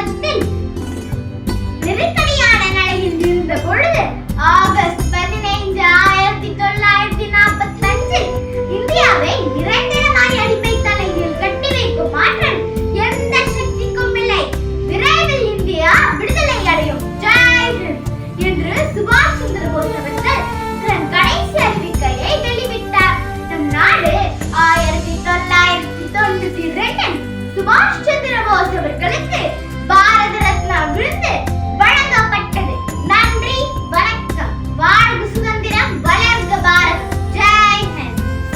ಮತ್ತೆ